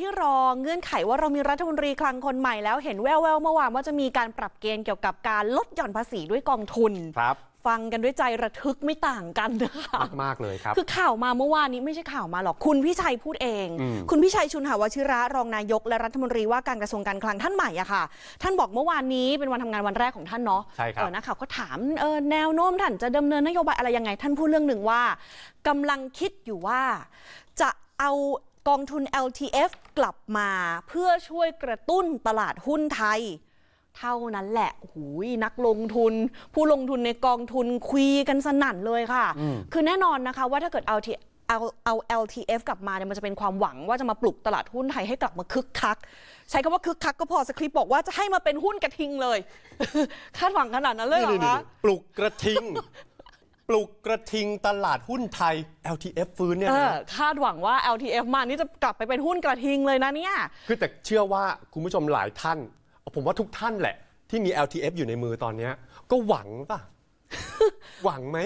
ที่รอเงื่อนไขว่าเรามีรัฐมนตรีคลังคนใหม่แล้วเห็นแว่วๆเมื่อวานว่าจะมีการปรับเกณฑ์เกี่ยวกับการลดหย่อนภาษีด้วยกองทุน ครับ ฟังกันด้วยใจระทึกไม่ต่างกันนะคะมากๆเลยครับ คือข่าวมาเมื่อวานนี้ไม่ใช่ข่าวมาหรอกคุณพิชัยพูดเอง อืม คุณพิชัยชุนหาวชิระรองนายกและรัฐมนตรีว่าการกระทรวงการคลังท่านใหม่อะค่ะ ท่านบอกเมื่อวานนี้เป็นวันทำงานวันแรกของท่านเนาะ ใช่ครับ เออนักข่าวก็ถามเออแนวโน้มท่านจะดำเนินนโยบายอะไรยังไง ท่านพูดเรื่องหนึ่งว่ากำลังคิดอยู่ว่า จะเอา กองทุน LTF กลับมาเพื่อช่วยกระตุ้นตลาดหุ้นไทย เท่านั้นแหละโอ้โหูยนักลงทุน ผู้ลงทุนในกองทุนคุยกันสนั่นเลยค่ะอืมคือแน่นอนนะคะว่าถ้าเกิดเอาทีเอาเอา LTF กลับมาเนี่ยมันจะเป็นความหวังว่าจะมาปลุกตลาดหุ้นไทยให้กลับมาคึกคัก ใช้คำว่าคึกคักก็พอสคริปต์บอกว่าจะให้มาเป็นหุ้นกระทิงเลย คาดหวังขนาดนั้นเลยเหรอคะปลุกกระทิง ปลุกกระทิงตลาดหุ้นไทย LTF ฟื้นเนี่ยเอนะอคาดหวังว่า LTF มานี่จะกลับไปเป็นหุ้นกระทิงเลยนะเนี่ย คือแต่เชื่อว่าคุณผู้ชมหลายท่าน ผมว่าทุกท่านแหละ ที่มี LTF อยู่ในมือตอนเนี้ยก็หวังป่ะ หวังไหม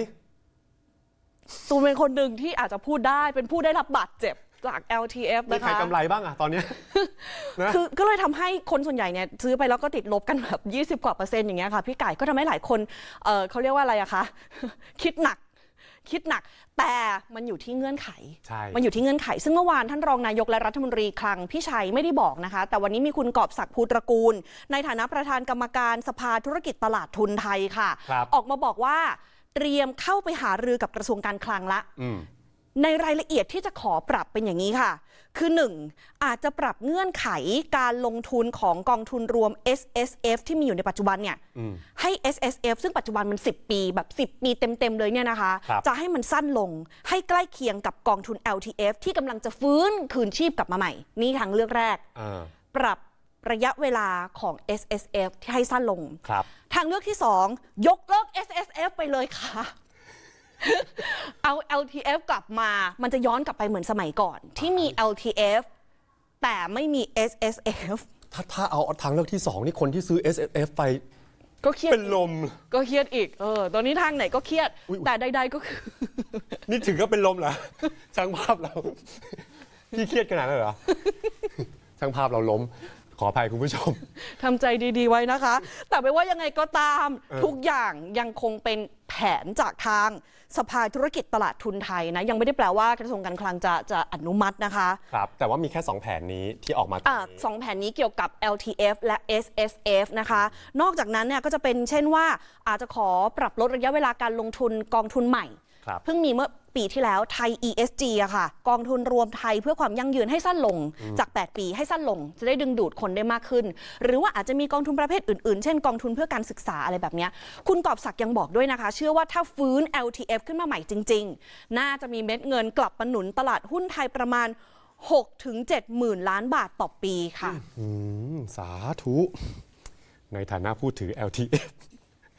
ตูนเป็นคนหนึ่งที่อาจจะพูดได้เป็นผู้ได้รับบาดเจ็บ จาก LTF มีนะใครคะ กำไรบ้างอะตอนเนี้ย นะคือก็เลยทำให้คนส่วนใหญ่เนี่ยซื้อไปแล้วก็ติดลบกันแบบ 20 กว่าเปอร์เซ็นต์อย่างเงี้ยค่ะพี่ไก่ก็ทำให้หลายคนเออเขาเรียกว่าอะไรอะคะ คิดหนัก คิดหนัก แต่มันอยู่ที่เงื่อนไข ใช่ มันอยู่ที่เงื่อนไข ซึ่งเมื่อวานท่านรองนายกและรัฐมนตรีคลังพี่ชัยไม่ได้บอกนะคะ แต่วันนี้มีคุณกอบศักดิ์ภูตระกูล ในฐานะประธานกรรมการสภาธุรกิจตลาดทุนไทยค่ะ ครับ ออกมาบอกว่าเตรียมเข้าไปหารือกับกระทรวงการคลังละ อืม ในรายละเอียดที่จะขอปรับเป็นอย่างนี้ค่ะ คือ 1. อาจจะปรับเงื่อนไขการลงทุนของกองทุนรวม S S F ที่มีอยู่ในปัจจุบันเนี่ยอืมให้ S S F ซึ่งปัจจุบันมัน 10 ปีแบบ 10 ปีเต็ม ๆ เลยเนี่ยนะคะครับจะให้มันสั้นลง ให้ใกล้เคียงกับกองทุน L T F ที่กำลังจะฟื้นคืนชีพกลับมาใหม่ นี่ทางเลือกแรกอ่าปรับระยะเวลาของ S S F ที่ให้สั้นลงครับทางเลือกที่ 2 ยกเลิก S S F ไปเลยค่ะ เอา LTF กลับมา มันจะย้อนกลับไปเหมือนสมัยก่อน ที่มี LTF แต่ไม่มี SSF ถ้าถ้าเอาทางเลือกที่สองนี่คนที่ซื้อ S F ไปก็เครียดเป็นลม ก็เครียดอีก เออ ตอนนี้ทางไหนก็เครียด อุ๊ย แต่ใดๆก็คือ นี่ถึงก็เป็นลมเหรอช่างภาพเรา พี่เครียดขนาดนั้นเหรอ ช่างภาพเราล้ม ขออภัยคุณผู้ชม ทำใจดีๆไว้นะคะ แต่ไม่ว่ายังไงก็ตามเออทุกอย่างยังคงเป็นแผ นจากทางสภาธุรกิจตลาดทุนไทยนะยังไม่ได้แปลว่ากระทรวงการคลังจะจะอนุมัตินะคะ ครับ แต่ว่ามีแค่ 2 แผนนี้ที่ออกมาตอนอ่านี้ สองแผนนี้เกี่ยวกับ LTF และ SSF นะคะ นอกจากนั้นเนี่ยก็จะเป็นเช่นว่าอาจจะขอปรับลดระยะเวลาการลงทุนกองทุนใหม่ ครับ เพิ่งมีเมื่อ ปีที่แล้วไทย ESG อะค่ะ กองทุนรวมไทยเพื่อความยั่งยืนให้สั้นลงจาก 8 ปีให้สั้นลง จะได้ดึงดูดคนได้มากขึ้น หรือว่าอาจจะมีกองทุนประเภทอื่นๆ เช่นกองทุนเพื่อการศึกษาอะไรแบบเนี้ยคุณกอบศักดิ์ยังบอกด้วยนะคะ เชื่อว่าถ้าฟื้น LTF ขึ้นมาใหม่จริง ๆ น่าจะมีเม็ดเงินกลับมาหนุนตลาดหุ้นไทยประมาณ6ถึง7หมื่นล้านบาทต่อปีค่ะอืมสาธุ ในฐานะผู้ถือ LTF